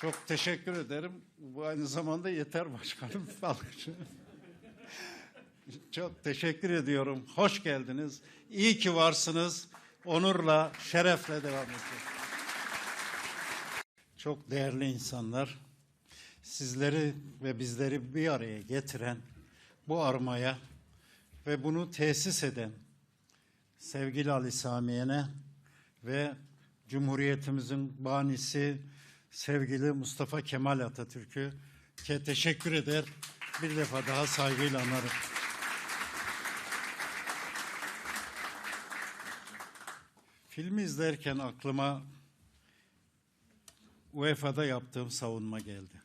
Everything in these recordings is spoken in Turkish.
Çok teşekkür ederim. Bu aynı zamanda yeter başkanım. Çok teşekkür ediyorum. Hoş geldiniz. İyi ki varsınız. Onurla, şerefle devam edeceğiz. Çok değerli insanlar, sizleri ve bizleri bir araya getiren bu armaya ve bunu tesis eden sevgili Ali Samiye'ne ve Cumhuriyetimizin banisi sevgili Mustafa Kemal Atatürk'ü teşekkür eder. Bir defa daha saygıyla anarım. Filmi izlerken aklıma UEFA'da yaptığım savunma geldi.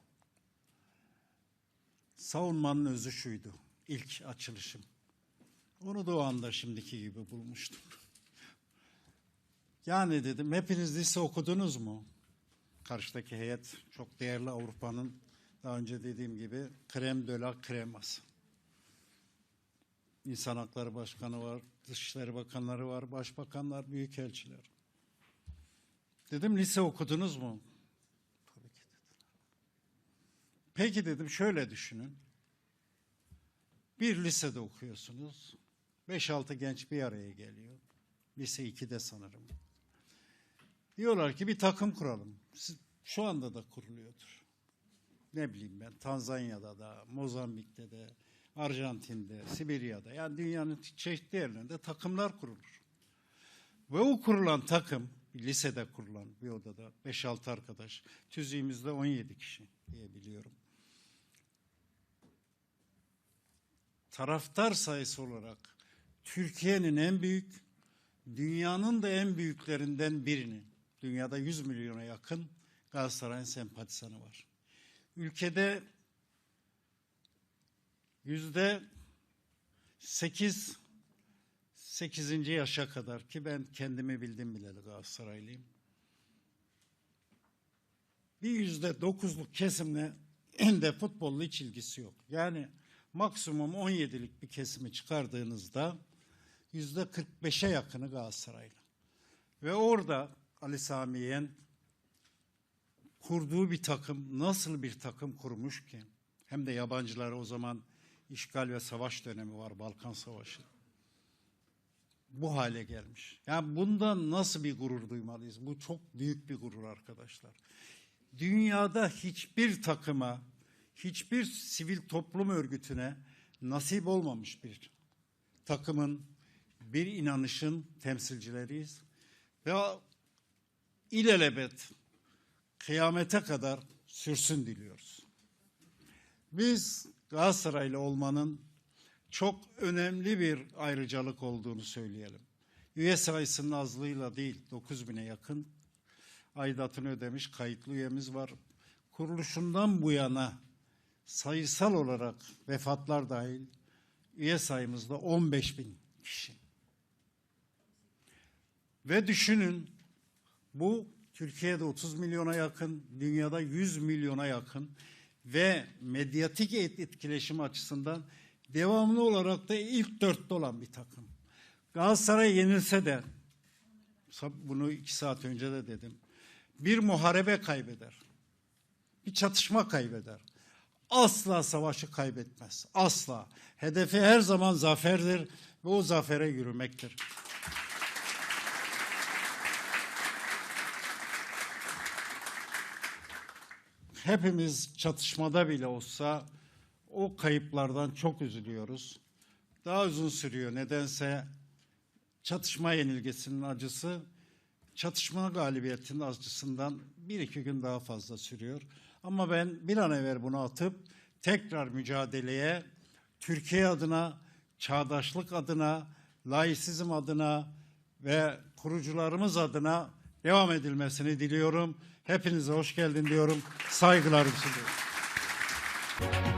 Savunmanın özü şuydu. İlk açılışım. Onu da o anda şimdiki gibi bulmuştum. Yani dedim hepiniz lise okudunuz mu? Karşıdaki heyet çok değerli Avrupa'nın daha önce dediğim gibi krem de la kreması. İnsan Hakları Başkanı var, Dışişleri Bakanları var, Başbakanlar, Büyükelçiler. Dedim lise okudunuz mu? Tabii ki dediler. Peki dedim şöyle düşünün. Bir lisede okuyorsunuz. 5-6 genç bir araya geliyor. Lise 2'de sanırım. Diyorlar ki bir takım kuralım. Şu anda da kuruluyordur. Ne bileyim ben Tanzanya'da da, Mozambik'te de, Arjantin'de, Sibirya'da yani dünyanın çeşitli yerlerinde takımlar kurulur. Ve o kurulan takım, lisede kurulan bir odada 5-6 arkadaş, tüzüğümüzde 17 kişi diye biliyorum. Taraftar sayısı olarak Türkiye'nin en büyük, dünyanın da en büyüklerinden birini, dünyada 100 milyona yakın Galatasaray'ın sempatisanı var. Ülkede yüzde 8 8. yaşa kadar ki ben kendimi bildim bileli Galatasaraylıyım. Bir yüzde dokuzluk kesimle de futbolla hiç ilgisi yok. Yani maksimum 17'lik bir kesimi çıkardığınızda yüzde 45'e yakını Galatasaraylı. Ve orada Ali Sami kurduğu bir takım nasıl bir takım kurmuş ki? Hem de yabancılar o zaman işgal ve savaş dönemi var Balkan Savaşı. Bu hale gelmiş. Yani bundan nasıl bir gurur duymalıyız? Bu çok büyük bir gurur arkadaşlar. Dünyada hiçbir takıma, hiçbir sivil toplum örgütüne nasip olmamış bir takımın, bir inanışın temsilcileriyiz. Ve ilelebet kıyamete kadar sürsün diliyoruz. Biz Galatasaraylı olmanın çok önemli bir ayrıcalık olduğunu söyleyelim. Üye sayısının azlığıyla değil, 9 bine yakın aidatını ödemiş kayıtlı üyemiz var. Kuruluşundan bu yana sayısal olarak vefatlar dahil üye sayımızda 15 bin kişi. Ve düşünün bu Türkiye'de 30 milyona yakın, dünyada 100 milyona yakın ve medyatik et- etkileşim açısından devamlı olarak da ilk dörtte olan bir takım. Galatasaray yenilse de bunu iki saat önce de dedim. Bir muharebe kaybeder. Bir çatışma kaybeder. Asla savaşı kaybetmez. Asla. Hedefi her zaman zaferdir ve o zafere yürümektir. Hepimiz çatışmada bile olsa o kayıplardan çok üzülüyoruz. Daha uzun sürüyor nedense çatışma yenilgesinin acısı çatışma galibiyetinin acısından bir iki gün daha fazla sürüyor. Ama ben bir an evvel bunu atıp tekrar mücadeleye Türkiye adına, çağdaşlık adına, laisizm adına ve kurucularımız adına devam edilmesini diliyorum. Hepinize hoş geldin diyorum. Saygılarımı sunuyorum.